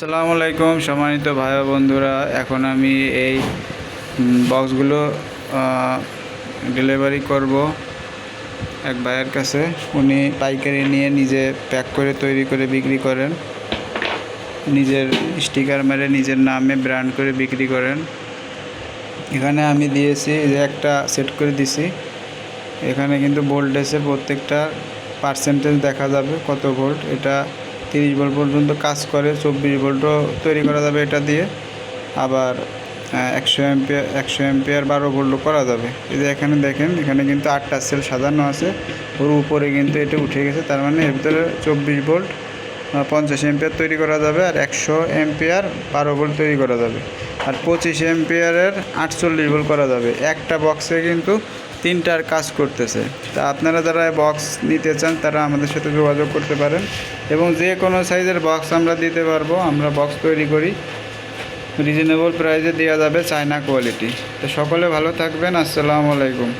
আসসালামু আলাইকুম, সম্মানিত ভাই বন্ধুরা। এখন আমি এই বক্সগুলো ডেলিভারি করব এক ভাইয়ের কাছে। উনি পাইকারি নিয়ে নিজে প্যাক করে তৈরি করে বিক্রি করেন। নিজের স্টিকার মেরে নিজের নামে ব্র্যান্ড করে বিক্রি করেন। এখানে আমি দিয়েছি যে একটা সেট করে দিছি। এখানে কিন্তু ভোল্টেজের প্রত্যেকটা পার্সেন্টেজ দেখা যাবে, কত ভোল্ট এটা তিরিশ ভোল্ট পর্যন্ত কাজ করে, চব্বিশ ভোল্টও তৈরি করা যাবে এটা দিয়ে। আবার একশো এম্পিয়ার একশো এম্পিয়ার বারো ভোল্টও করা যাবে। এই এখানে দেখেন, এখানে কিন্তু আটটা সেল সাজানো আছে। ওর উপরে কিন্তু এটা উঠে গেছে, তার মানে এর ভিতরে চব্বিশ ভোল্ট পঞ্চাশ এম্পিয়ার তৈরি করা যাবে আর একশো এম্পিয়ার বারো ভোল্ট তৈরি করা যাবে। আর পঁচিশ এমপিয়ারের আটচল্লিশ ভোল্ট করা যাবে। একটা বক্সে কিন্তু তিনটার কাজ করতেছে। তা আপনারা যারা বক্স নিতে চান, তারা আমাদের সাথে যোগাযোগ করতে পারেন। এবং যে কোনো সাইজের বক্স আমরা দিতে পারব, আমরা বক্স তৈরি করি। রিজনেবল প্রাইসে দেওয়া যাবে চায়না কোয়ালিটি তো সকলে ভালো থাকবেন। আসসালামু আলাইকুম।